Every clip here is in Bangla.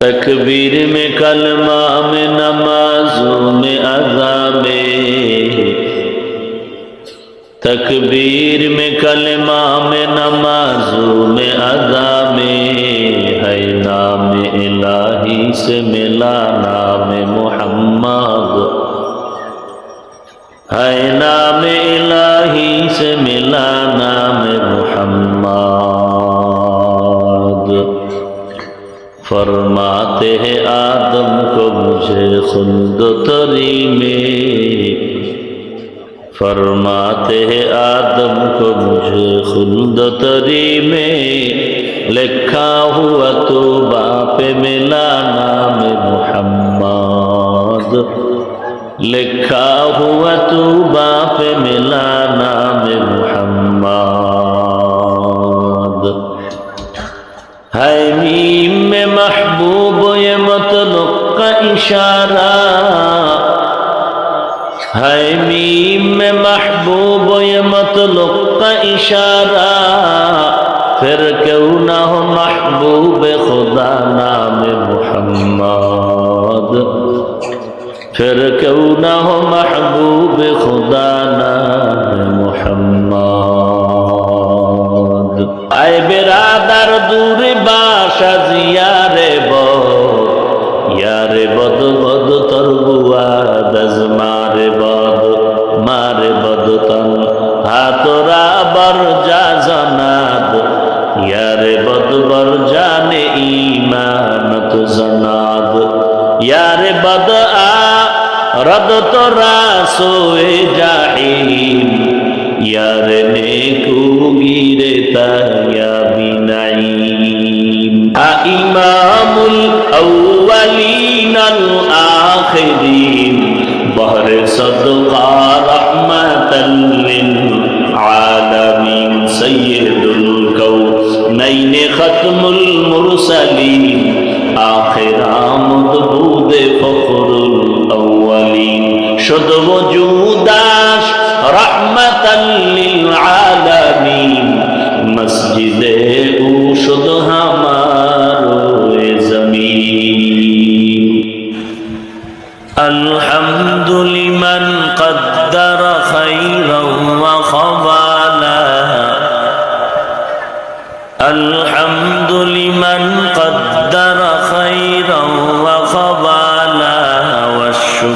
تکبیر میں کلمہ میں نمازوں میں عذابیں تکبیر میں کلمہ میں نمازوں میں عذابیں ہے نام الہی سے ملا نام محمد ہے نام الہی سے ملا نام محمد फरमाते हैं आदम को मुझे खुद तरी में फरमाते हैं आदम को मुझे खुद तरी में लिखा हुआ तो बाप मिला नाम मोहम्मद लिखा हुआ तो बाप मिला नाम मोहम्मद है मीम में হায় মিম মে মাহবুব মতলব কা ইশারা, ফির কেউ না হো মাহবুব খোদা নামে মুহাম্মদ। ফির কেউ না হো মাহবুব খোদা নামে মুহাম্মদ। আয় বেরাদার দূরে বাসা জিয়া জনাদ ইয়ারে বদ আ রদ তোরা সোয়ে জাহিম। ইয়ার নেকু গিরে তায়া বিনাইম আ ইমামুল আউয়ালিন আল আখিরিন। বহর সদকা রহমাতাল লিল আলামিন, সাইয়্যিদুল কাউনাইন খতমুল মুরসালিন। মজুদে ফখরুল আউয়ালিন। সদ মজুদাস রাহমাতাল্লিল আলামিন। মসজিদে ঔষধ হামার জমিন। আলহামদুলিমান কদ্দার খাইরাও ওয়া খবালা আলহামদুলিমান কদ্দার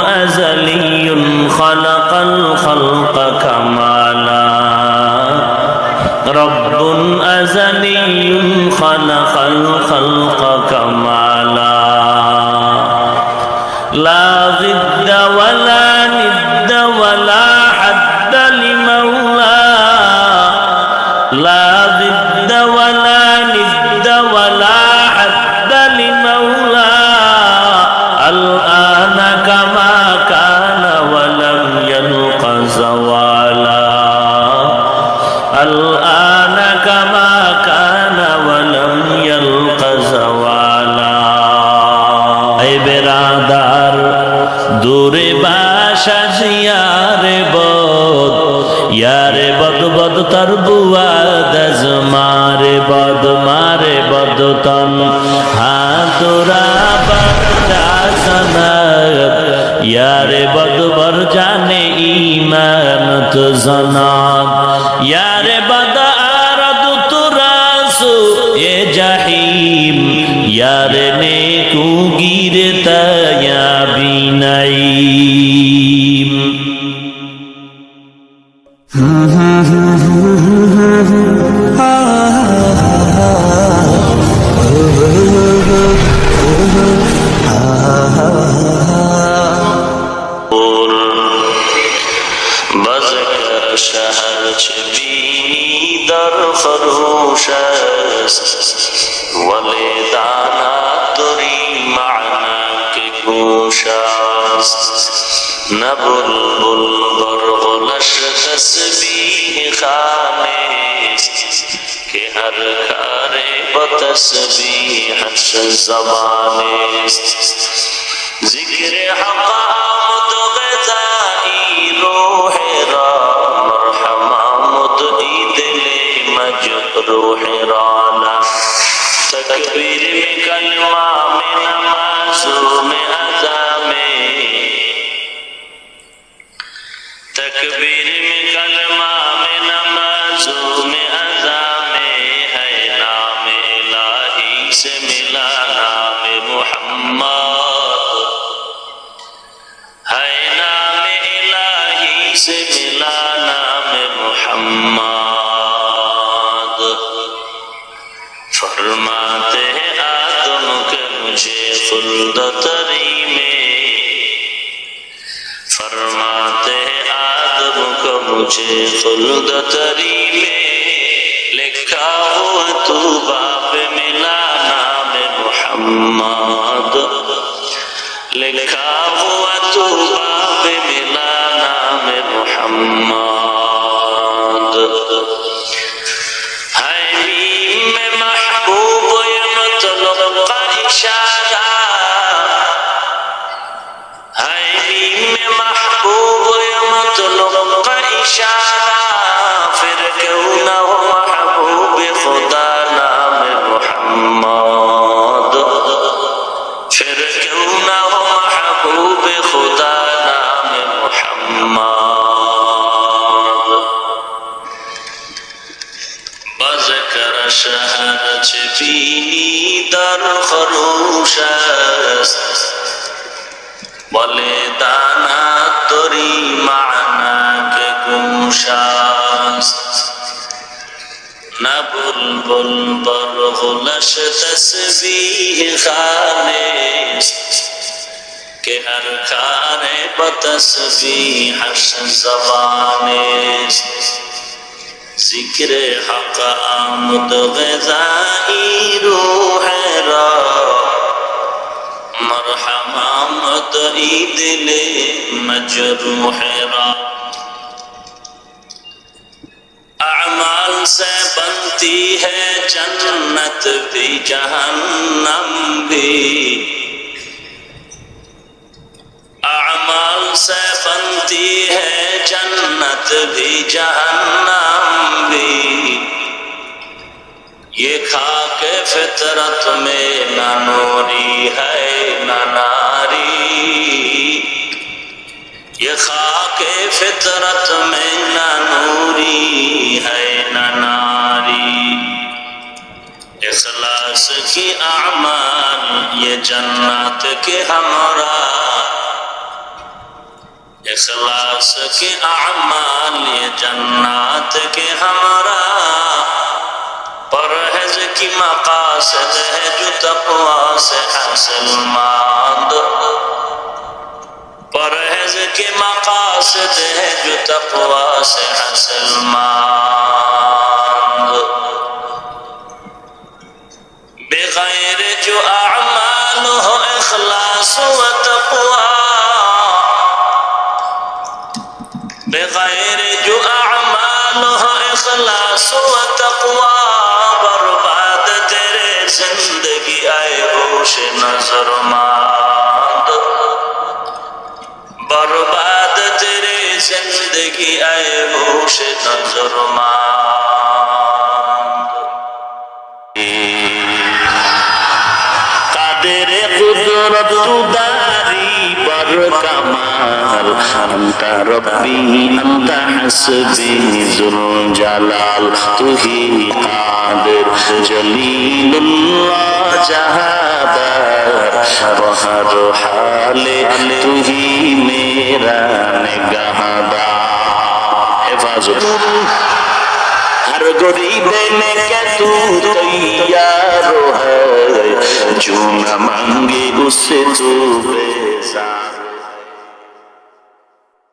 أزلي خلق الخلق كمالا. رب أزلي خلق الخلق كمالا. وطن ہاں تورا بردہ سنت یار بدبر جانے ایمان تو زنات یار بد آرد تراسو اے جہیم یار نیکو گیرتا یا بینائیم ہاں ہاں ہاں کہ ہر کھارے بتسبیح زمانے ذکر حقامت غذائی روح را مرحمہ مدعی دل مجد روح رانا۔ تکبیر میں کلمہ میں نمازوں میں ادا میں۔ تکبیر میں کلمہ میں نمازوں मुझे खुल्द तरी में लिखा हुआ तू बाप मिला नाम मोहम्मद लिखा हुआ तू बाप मिला नाम मोहम्मद है मीम में महबूब ये मतलब का इशारा है मीम में महबूब ये मतलब بینی در خروش است ولی در شمشاس نہ بلبل برغلش تسبیح خالص کہ ہر کارے بتسبیح زبانس ذکر حق آمد غذائی روح را مرحمہ مد عید لے مجروح را बनती है जन्नत भी, जहन्नम भी। अमाल से बनती है जन्नत भी, जहन्नम भी। ये खाक फितरत में न नूरी है, न नारी। ये खाक फितरत में न नूरी है, न नारी। ہماری اخلاص کی اعمال یہ جنت کے ہمارا اخلاص کے اعمال یہ جنت کے ہمارا پرہز کی مقاصد ہے جو تقوا سے حاصل ماد پرہز کے مقاصد ہے جو تقوا سے حاصل ماد بغير جو أعماله إخلاص وتقوى بغير جو أعماله إخلاص وتقوى برباد تیرے زندگی آئے ہوش نظر ماں তুদারি পর কামাল আন্তা রব্বি আন্তা হাসবি জুল জালাল তুহি কাদের জলিলুল্লাহ জাহাদার, বহর হালে তুহি মেরা নিগাহদার হেফাজত। गरीब ने क्या तू तैयार है जो न मांगे उससे तू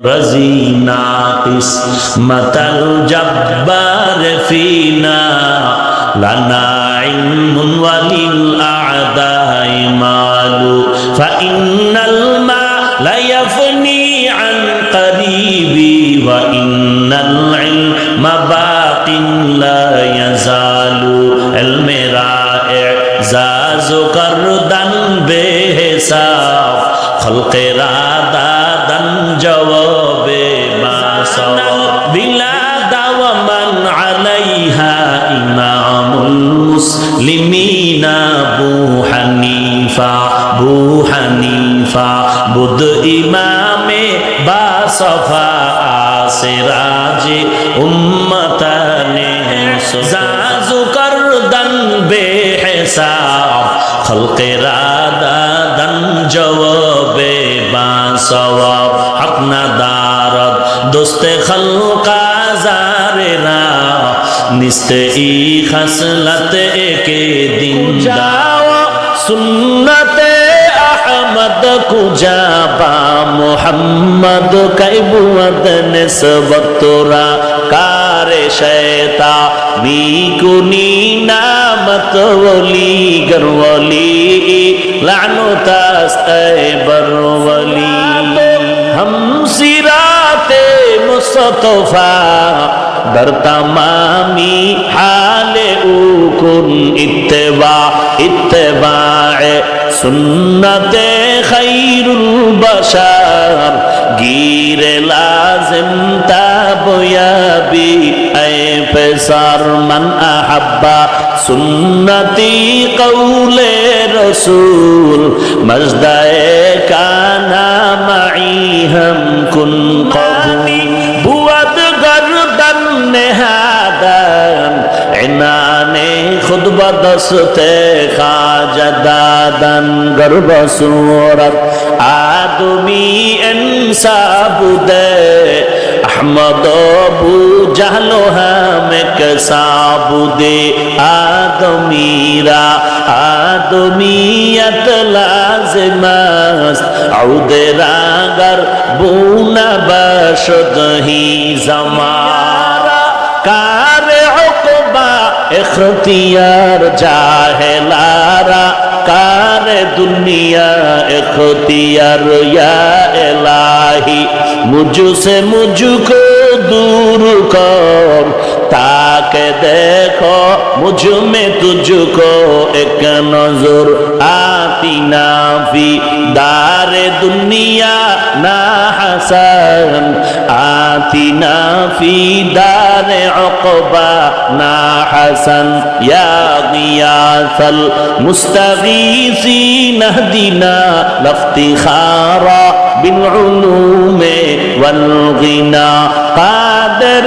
रजीना किस्मत जब्बार फीना لنا علم وللأعداء مال فإن المال يفني عن قريبي وإن المال বাকিন লা ইয়াজালু ইলমেরা ইজাজু করদান বেহিসাব খলকেরা দাদান জবাবে বাসা বিলা দাওয়া মান আলাইহা ইমামুল মুসলিমিনা আবু হানিফা আবু হানিফা বুধ ইমামে বা সফা আসিরাজে উম্মতানে জাজু করদন বেহিসাব খলকেরা দাদন জবাবে বা সওয়াব হক না দারদ দোস্তে খলকা জারেরা নিস্তে ই খসলত একে দিন যাও সুন্নতে آمد کجابا محمد قیب کیبود سبت را کار شیطا میکنی نامت ولی گر ولی لعنو است اے بر ولی ہم سیرات مصطفیٰ در تمامی حال او کن اتباع اتباع سنت خیر البشر گیر لازم تاب یابی اے پسر من احبا سنتی قول رسول مجدہ کانا معی ہم کن قول খুতবা দসতে খাজা দাদান গর্ব সুরত আদমি ইনসাবুদে আহমদ বু জাহলো হামে কসাবুদে আদমিরা আদমিয়ত লাজমাস আউদে রাগার বুনা বসদহি জমারা কার এখতিয়ার জাহেলারা কার দুনিয়া এখতিয়ার ইয়া এলাহি? মুজু সে মুজুকো দূর কর তাকে দেখো, মুঝমে তুঝকো এক নজর। আতি নাফি, দারে দুনিয়া না হাসান। আতি নাফি, দারে অকবা না হাসান। ইয়া গিয়াসাল মুস্তাগীসি নাহদিনা লাফতিখারা بالعلوم والغنى قادر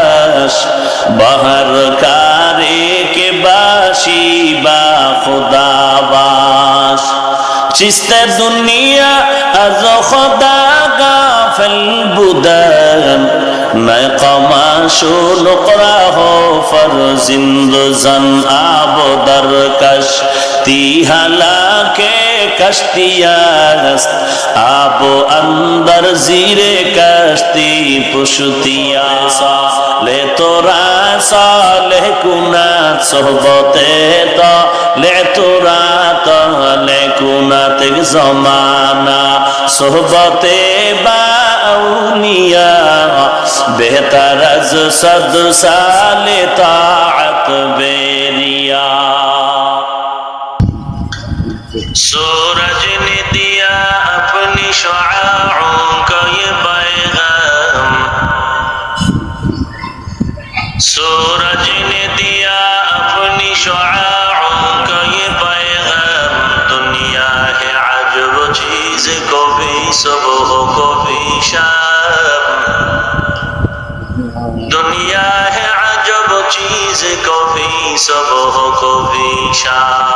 چست دنیا از خدا غافل بودن مقام شو نقره فرزند زن آبدر کش تی حلاکه کشتی است آب و اندر زیر کشتی پشتی آسا লে তোরা সালে কুনা সোহবতে তো, লে তোরা তলে কুনা তে জমানা সোহবতে বাউনিয়া আউলিয়া, বেহতার সদ সালে তাত বেরিয়া। সূরজ है